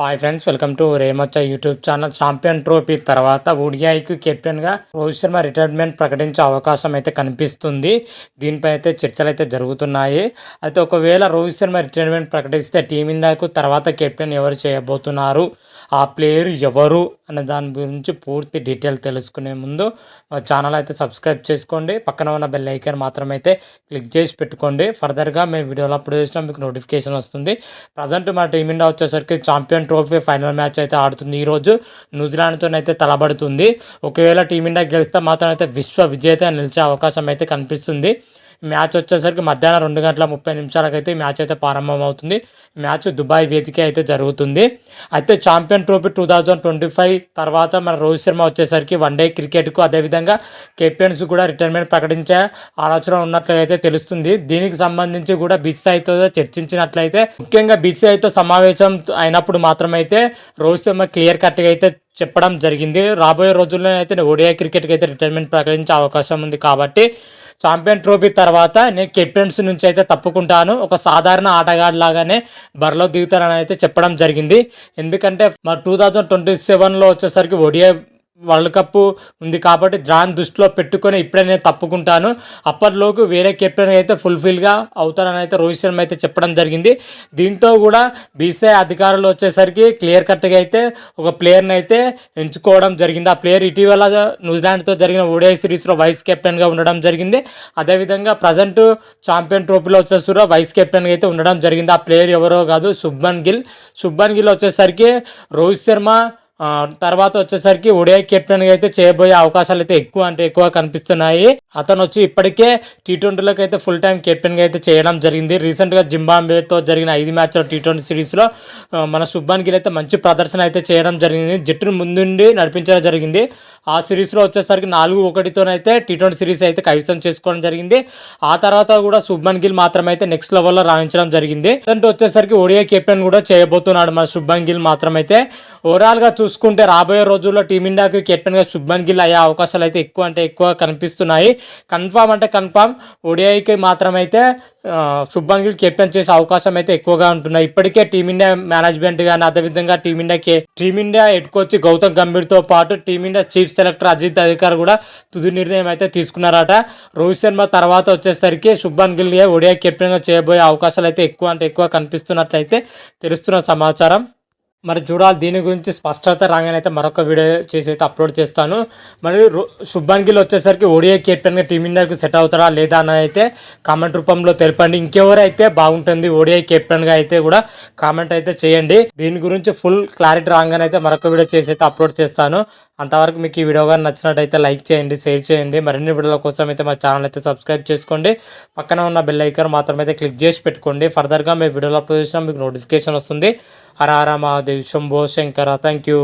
Hi friends welcome to రేమచ్చ YouTube channel champion trophy తర్వాత ఓడిఐకి కెప్టెన్గా రోహిత్ శర్మ రిటైర్మెంట్ ప్రకటించే అవకాశం అయితే కనిపిస్తుంది. దీనిపై అయితే చర్చలు అయితే జరుగుతున్నాయి. అయితే ఒకవేళ రోహిత్ శర్మ రిటైర్మెంట్ ప్రకటిస్తే టీమిండియాకు తర్వాత కెప్టెన్ ఎవరు చేయబోతున్నారు? ఆ ప్లేయర్ ఎవరు? అనే దాని గురించి పూర్తి డీటెయిల్ తెలుసుకునే ముందు మా ఛానల్ అయితే సబ్స్క్రైబ్ చేసుకోండి. పక్కన ఉన్న బెల్ ఐకాన్ మాత్రం అయితే క్లిక్ చేసి పెట్టుకోండి. ఫర్దర్గా మేము వీడియోలు అప్లోడ్ చేసినా మీకు నోటిఫికేషన్ వస్తుంది. ప్రజెంట్ మా టీమిండియా వచ్చేసరికి ఛాంపియన్ ట్రోఫీ ఫైనల్ మ్యాచ్ అయితే ఆడుతుంది. ఈరోజు న్యూజిలాండ్తో అయితే తలబడుతుంది ఒకవేళ టీమిండియా గెలిస్తే మాత్రం అయితే విశ్వ విజేత నిలిచే అవకాశం అయితే కనిపిస్తుంది. మ్యాచ్ వచ్చేసరికి మధ్యాహ్నం రెండు గంటల ముప్పై నిమిషాలకైతే మ్యాచ్ అయితే ప్రారంభమవుతుంది. మ్యాచ్ దుబాయ్ వేదిక అయితే జరుగుతుంది. అయితే champion trophy two thousand twenty five తర్వాత మన రోహిత్ శర్మ వచ్చేసరికి వన్ డే క్రికెట్కు అదేవిధంగా కెప్టెన్స్ కూడా రిటైర్మెంట్ ప్రకటించే ఆలోచన ఉన్నట్లయితే తెలుస్తుంది. దీనికి సంబంధించి కూడా బీసీఐతో చర్చించినట్లయితే ముఖ్యంగా బీసీఐతో సమావేశం అయినప్పుడు మాత్రమైతే రోహిత్ శర్మ క్లియర్ కట్గా అయితే చెప్పడం జరిగింది. రాబోయే రోజుల్లో అయితే ఓడిఐ క్రికెట్కి అయితే రిటైర్మెంట్ ప్రకటించే అవకాశం ఉంది కాబట్టి ఛాంపియన్ ట్రోఫీ తర్వాత నేను కెప్టెన్స్ నుంచి అయితే తప్పుకుంటాను. ఒక సాధారణ ఆటగాడు లాగానే బరిలో దిగుతానని అయితే చెప్పడం జరిగింది. ఎందుకంటే మా టూ థౌజండ్ ట్వంటీ సెవెన్లో వచ్చేసరికి ఒడియా వరల్డ్ కప్ ఉంది కాబట్టి దాన్ని దృష్టిలో పెట్టుకొని ఇప్పుడే నేను తప్పుకుంటాను. అప్పటిలోకి వేరే కెప్టెన్ అయితే ఫుల్ఫిల్గా అవుతారని అయితే రోహిత్ శర్మ అయితే చెప్పడం జరిగింది. దీంతో కూడా బీసీఐ అధికారులు వచ్చేసరికి క్లియర్ కట్గా అయితే ఒక ప్లేయర్ని అయితే ఎంచుకోవడం జరిగింది. ఆ ప్లేయర్ ఇటీవల న్యూజిలాండ్తో జరిగిన ఓడిఐ సిరీస్లో వైస్ కెప్టెన్గా ఉండడం జరిగింది. అదేవిధంగా ప్రజెంట్ ఛాంపియన్ ట్రోఫీలో వచ్చేసి వైస్ కెప్టెన్గా అయితే ఉండడం జరిగింది. ఆ ప్లేయర్ ఎవరో కాదు శుభ్మన్ గిల్. శుభ్మన్ గిల్ వచ్చేసరికి రోహిత్ శర్మ తర్వాత వచ్చేసరికి ఒడిఐ కెప్టెన్గా అయితే చేయబోయే అవకాశాలు అయితే ఎక్కువ అంటే ఎక్కువ కనిపిస్తున్నాయి. అతను వచ్చి ఇప్పటికే టీ ట్వంటీలోకి అయితే ఫుల్ టైం కెప్టెన్గా అయితే చేయడం జరిగింది. రీసెంట్గా జింబాంబేతో జరిగిన ఐదు మ్యాచ్ల టీ ట్వంటీ సిరీస్లో మన శుభాన్ గిల్ అయితే మంచి ప్రదర్శన అయితే చేయడం జరిగింది. జట్టును ముందుండి నడిపించడం జరిగింది. ఆ సిరీస్లో వచ్చేసరికి నాలుగు ఒకటితోనైతే టీ ట్వంటీ సిరీస్ అయితే కవిత్వం చేసుకోవడం జరిగింది. ఆ తర్వాత కూడా శుభ్మన్ గిల్ మాత్రమైతే అయితే నెక్స్ట్ లెవెల్లో రాణించడం జరిగింది. వచ్చేసరికి ఒడిఐ కెప్టెన్ కూడా చేయబోతున్నాడు మన శుభ్మన్ గిల్ మాత్రమైతే. ఓవరాల్గా చూ చూసుకుంటే రాబోయే రోజుల్లో టీమిండియాకి కెప్టెన్గా శుభ్మన్ గిల్ అయ్యే అవకాశాలు అయితే ఎక్కువ అంటే ఎక్కువ కనిపిస్తున్నాయి. కన్ఫామ్ అంటే కన్ఫామ్. ఒడిఐకి మాత్రమైతే శుభ్మన్ గిల్ కెప్టెన్ చేసే అవకాశం అయితే ఎక్కువగా ఉంటున్నాయి. ఇప్పటికే టీమిండియా మేనేజ్మెంట్ కానీ అదేవిధంగా టీమిండియాకి team India head coach Gautam గంభీర్తో పాటు టీమిండియా చీఫ్ సెలెక్టర్ అజిత్ అధికారి కూడా తుది నిర్ణయం అయితే తీసుకున్నారట. రోహిత్ శర్మ తర్వాత వచ్చేసరికి శుభ్మన్ గిల్ ఓడిఐ కెప్టెన్గా చేయబోయే అవకాశాలు అయితే ఎక్కువ అంటే ఎక్కువ కనిపిస్తున్నట్లయితే తెలుస్తున్న సమాచారం. మరి చూడాలి దీని గురించి స్పష్టత రాగానే అయితే మరొక వీడియో చేసి అయితే అప్లోడ్ చేస్తాను. మరి శుభాన్ గిల్ వచ్చేసరికి ఓడిఐ కెప్టెన్గా టీమిండియాకి సెట్ అవుతారా లేదా అని అయితే కామెంట్ రూపంలో తెలపండి. ఇంకెవరైతే బాగుంటుంది ఓడిఐ కెప్టెన్గా అయితే కూడా కామెంట్ అయితే చేయండి. దీని గురించి ఫుల్ క్లారిటీ రాగానే అయితే మరొక వీడియో చేసి అయితే అప్లోడ్ చేస్తాను. అంతవరకు మీకు ఈ వీడియో కానీ నచ్చినట్టయితే లైక్ చేయండి షేర్ చేయండి. మరిన్ని వీడియోల కోసం అయితే మా ఛానల్ అయితే సబ్స్క్రైబ్ చేసుకోండి. పక్కన ఉన్న బెల్ ఐకర్ మాత్రమే అయితే క్లిక్ చేసి పెట్టుకోండి. ఫర్దర్గా మీ వీడియోలో అప్లోడ్ చేసినా మీకు నోటిఫికేషన్ వస్తుంది. Hara Hara Mahadev Shambho Shankara thank you